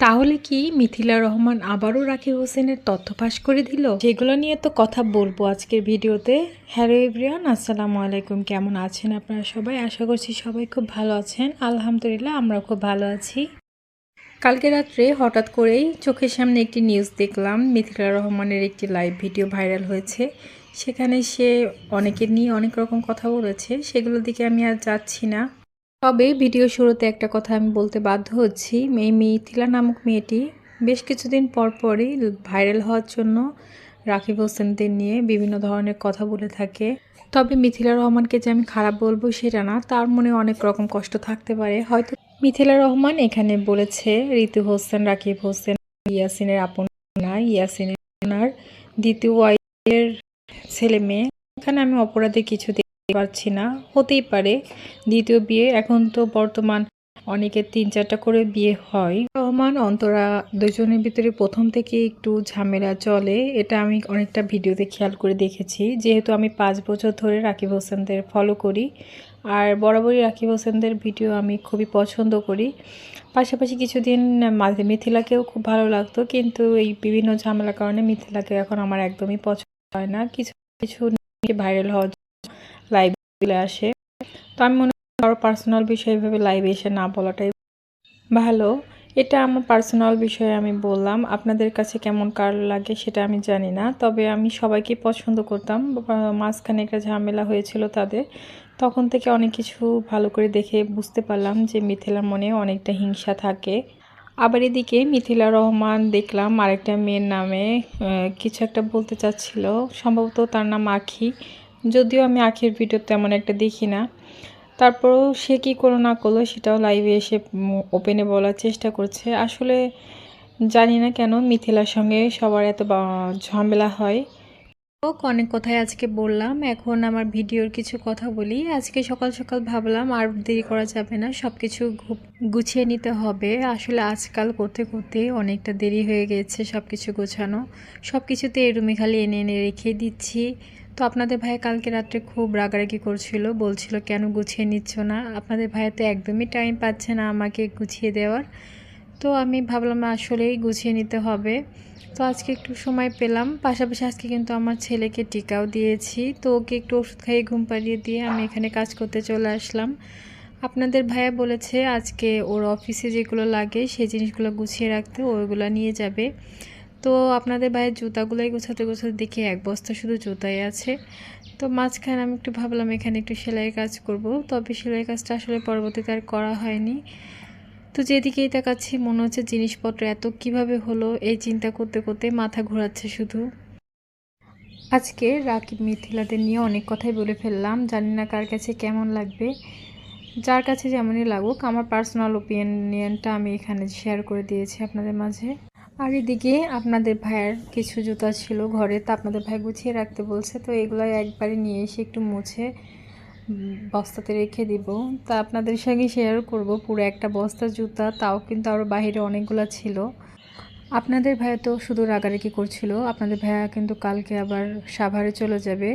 তাহলে কি মিথিলা রহমান আবারও রাকিব হোসেনের তথ্য ফাঁস করে দিল? সেগুলো নিয়ে তো কথা বলব আজকের ভিডিওতে। হ্যালো এভরিওয়ান, আসসালামু আলাইকুম। কেমন আছেন আপনারা সবাই? আশা করছি সবাই খুব ভালো আছেন। আলহামদুলিল্লাহ আমরা খুব ভালো আছি। কালকে রাত্রে হঠাৎ করেই চোখের সামনে একটি নিউজ দেখলাম, মিথিলা রহমানের একটি লাইভ ভিডিও ভাইরাল হয়েছে। সেখানে সে অনেকের নিয়ে অনেক রকম কথা বলেছে। সেগুলোর দিকে আমি আর যাচ্ছি না। তবে ভিডিও শুরুতে একটা কথা আমি বলতে বাধ্য হচ্ছি। মেয়ে মিথিলা নামক মেয়েটি বেশ কিছুদিন পর পরই ভাইরাল হওয়ার জন্য রাকিব হোসেনদের নিয়ে বিভিন্ন ধরনের কথা বলে থাকে। তবে মিথিলা রহমানকে যে আমি খারাপ বলব সেটা না, তার মনে অনেক রকম কষ্ট থাকতে পারে। হয়তো মিথিলা রহমান এখানে বলেছে, ঋতু হোসেন, রাকিব হোসেন, ইয়াসিনের আপন না, ইয়াসিনের দ্বিতীয় ওয়াইফের ছেলে মেয়ে। এখানে আমি অপরাধে কিছু পারছি না, হতেই পারে। দ্বিতীয় বিয়ে, এখন তো বর্তমান অনেকের তিন চারটা করে বিয়ে হয়। রহমান, অন্তরা দুজনের ভিতরে প্রথম থেকে একটু ঝামেলা চলে, এটা আমি অনেকটা ভিডিওতে খেয়াল করে দেখেছি। যেহেতু আমি পাঁচ বছর ধরে রাকিব হোসেনদের ফলো করি, আর বরাবরই রাকিব হোসেনদের ভিডিও আমি খুবই পছন্দ করি। পাশাপাশি কিছুদিন মাঝে মিথিলাকেও খুব ভালো লাগতো, কিন্তু এই বিভিন্ন ঝামেলার কারণে মিথিলাকে এখন আমার একদমই পছন্দ হয় না। কিছু কিছু ভাইরাল হওয়ার লাইভ আসে। তো আমি মনে করি কারও পার্সোনাল বিষয় এভাবে লাইভে এসে না বলাটাই ভালো। এটা আমার পার্সোনাল বিষয়ে আমি বললাম। আপনাদের কাছে কেমন কার লাগে সেটা আমি জানি না। তবে আমি সবাইকে পছন্দ করতাম। মাঝখানে একটা ঝামেলা হয়েছিল তাদের। তখন থেকে অনেক কিছু ভালো করে দেখে বুঝতে পারলাম যে মিথিলার মনে অনেকটা হিংসা থাকে। আবার এদিকে মিথিলা রহমান দেখলাম আরেকটা মেয়ের নামে কিছু একটা বলতে চাচ্ছিল। সম্ভবত তার নাম আখি। যদিও আমি আখির ভিডিও তেমন একটা দেখি না। তারপরেও সে কী করল না করল সেটাও লাইভে এসে ওপেনে বলার চেষ্টা করছে। আসলে জানি না কেন মিথিলার সঙ্গে সবার এত ঝামেলা হয়। হোক অনেক কথাই আজকে বললাম। এখন আমার ভিডিওর কিছু কথা বলি। আজকে সকাল সকাল ভাবলাম আর দেরি করা যাবে না সব কিছু গুছিয়ে নিতে হবে। আসলে আজকাল করতে করতে অনেকটা দেরি হয়ে গেছে সব কিছু গোছানো। সব কিছুতে এরুমি খালি এনে এনে রেখে দিচ্ছি। তো আপনাদের ভাই কালকে রাত্রে খুব রাগারাগি করছিল, বলছিল, কেন গুছিয়ে নিচ্ছ না? আপনাদের ভাই তো একদমই টাইম পাচ্ছে না আমাকে গুছিয়ে দেওয়ার। তো আমি ভাবলাম, আসলেই গুছিয়ে নিতে হবে। তো আজকে একটু সময় পেলাম, পাশাপাশি আজকে কিন্তু আমার ছেলেকে টিকাও দিয়েছি। তো ওকে একটু ওষুধ খাইয়ে ঘুম পাড়িয়ে দিয়ে আমি এখানে কাজ করতে চলে আসলাম। আপনাদের ভাইয়া বলেছে, আজকে ওর অফিসে যেগুলো লাগে, সেই জিনিসগুলো গুছিয়ে রাখতে ওইগুলো নিয়ে যাবে। তো আপনাদের ভাইয়ের জুতাগুলোই গোছাতে গোছাতে দেখি এক বস্তা শুধু জুতাই আছে। তো মাঝখানে আমি একটু ভাবলাম এখানে একটু সেলাই কাজ করব, তবে সেলাই কাজটা আসলে পরবর্তীতে আর করা হয়নি। তো যেদিকেই তাকাচ্ছি, মনে হচ্ছে জিনিসপত্র এত কীভাবে হলো, এই চিন্তা করতে করতে মাথা ঘোরাচ্ছে শুধু। আজকে রাকিব মিথিলাদের নিয়ে অনেক কথাই বলে ফেললাম, জানি না কার কাছে কেমন লাগবে। যার কাছে যেমনই লাগুক, আমার পার্সোনাল ওপিনিয়নটা আমি এখানে শেয়ার করে দিয়েছি আপনাদের মাঝে। আর এদিকে আপনাদের ভাইয়ের কিছু জুতা ছিল ঘরে, তা আপনাদের ভাই গুছিয়ে রাখতে বলছে। তো এগুলো একবারে নিয়ে এসে একটু মুছে বস্তাতে রেখে দিব। তা আপনাদের সঙ্গে শেয়ার করব, পুরো একটা বস্তা জুতা, তাও কিন্তু আরও বাইরে অনেকগুলো ছিল। আপনাদের ভাইয়া তো শুধু রাগারাগি করছিল, আপনাদের ভাইয়া কিন্তু কালকে আবার সাভারে চলে যাবে।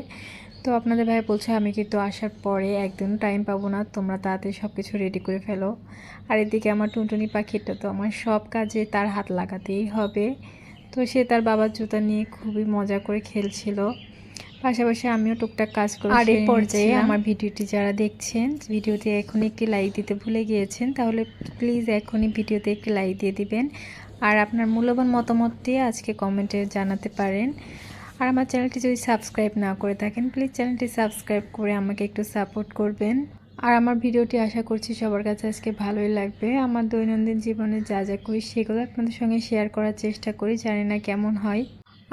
তো আপনাদের ভাই বলছে আমি কিন্তু আসার পরে একদিন টাইম পাবো না তোমরা তাড়াতাড়ি সব কিছু রেডি করে ফেলো। আর এদিকে আমার টুনটুনি পাখিটা তো আমার সব কাজে তার হাত লাগাতেই হবে। তো সে তার বাবার jুতা নিয়ে খুবই মজা করে খেলছিল। পাশাপাশি আমিও টুকটাক কাজ করি আর এই পর্যায়ে আমার ভিডিওটি যারা দেখছেন ভিডিওতে এখন একটি লাইক দিতে ভুলে গিয়েছেন তাহলে প্লিজ এখনই ভিডিওতে একটি লাইক দিয়ে দিবেন। আর আপনার মূল্যবান মতামতটি আজকে কমেন্টে জানাতে পারেন। আর আমার চ্যানেলটি যদি সাবস্ক্রাইব না করে থাকেন প্লিজ চ্যানেলটি সাবস্ক্রাইব করে আমাকে একটু সাপোর্ট করবেন। আর আমার ভিডিওটি আশা করছি সবার কাছে আজকে ভালোই লাগবে। আমার দৈনন্দিন জীবনে যা যা করি, সেগুলো আপনাদের সঙ্গে শেয়ার করার চেষ্টা করি। জানি না কেমন হয়।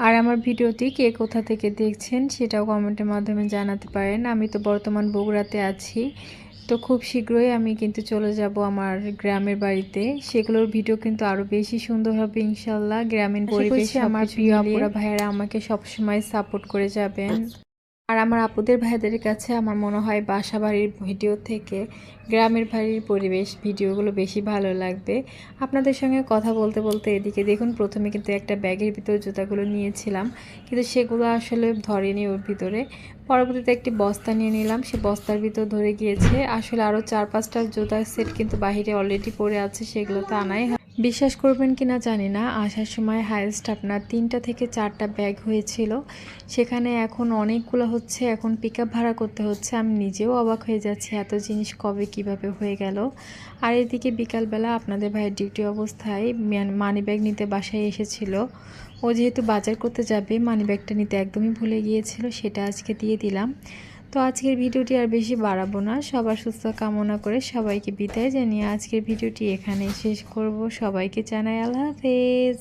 আর আমার ভিডিওটি কে কোথা থেকে দেখছেন সেটাও কমেন্টের মাধ্যমে জানাতে পারেন। আমি তো বর্তমান বগুড়াতে আছি। তো খুব শীঘ্রই আমি কিন্তু চলে যাব আমার গ্রামের বাড়িতে। সেগুলোর ভিডিও কিন্তু আরও বেশি সুন্দর হবে ইনশাল্লাহ। গ্রামীণ পরিবেশে আমার প্রিয় আপুরা ভাইয়েরা আমাকে সবসময় সাপোর্ট করে যাবেন। আর আমার আপুদের ভাইদের কাছে আমার মনে হয় বাসা বাড়ির ভিডিও থেকে গ্রামের বাড়ির পরিবেশ ভিডিওগুলো বেশি ভালো লাগবে। আপনাদের সঙ্গে কথা বলতে বলতে এদিকে দেখুন, প্রথমে কিন্তু একটা ব্যাগের ভিতর জুতাগুলো নিয়েছিলাম, কিন্তু সেগুলো আসলে ধরেনি ওর ভিতরে। পরবর্তীতে একটি বস্তা নিয়ে নিলাম, সে বস্তার ভিতর ধরে গিয়েছে। আসলে আরও চার পাঁচটা জুতার সেট কিন্তু বাহিরে অলরেডি পড়ে আছে, সেগুলো তো আনাই বিশ্বাস করবেন কি না জানি না। আসার সময় হায়েস্ট আপনার তিনটা থেকে চারটা ব্যাগ হয়েছিল। সেখানে এখন অনেকগুলো হচ্ছে, এখন পিক ভাড়া করতে হচ্ছে। আমি নিজেও অবাক হয়ে যাচ্ছি, এত জিনিস কবে কীভাবে হয়ে গেল। আর এদিকে বিকালবেলা আপনাদের ভাইয়ের ডিউটি অবস্থায় মানি ব্যাগ নিতে বাসায় এসেছিল। ও যেহেতু বাজার করতে যাবে মানি ব্যাগটা নিতে একদমই ভুলে গিয়েছিল, সেটা আজকে দিয়ে দিলাম। তো আজকের ভিডিওটি আর বেশি বাড়াবো না। সবার সুস্থ কামনা করে সবাইকে বিদায় জানিয়ে আজকের ভিডিওটি এখানেই শেষ করব। সবাইকে জানাই আল্লাহ হাফেজ।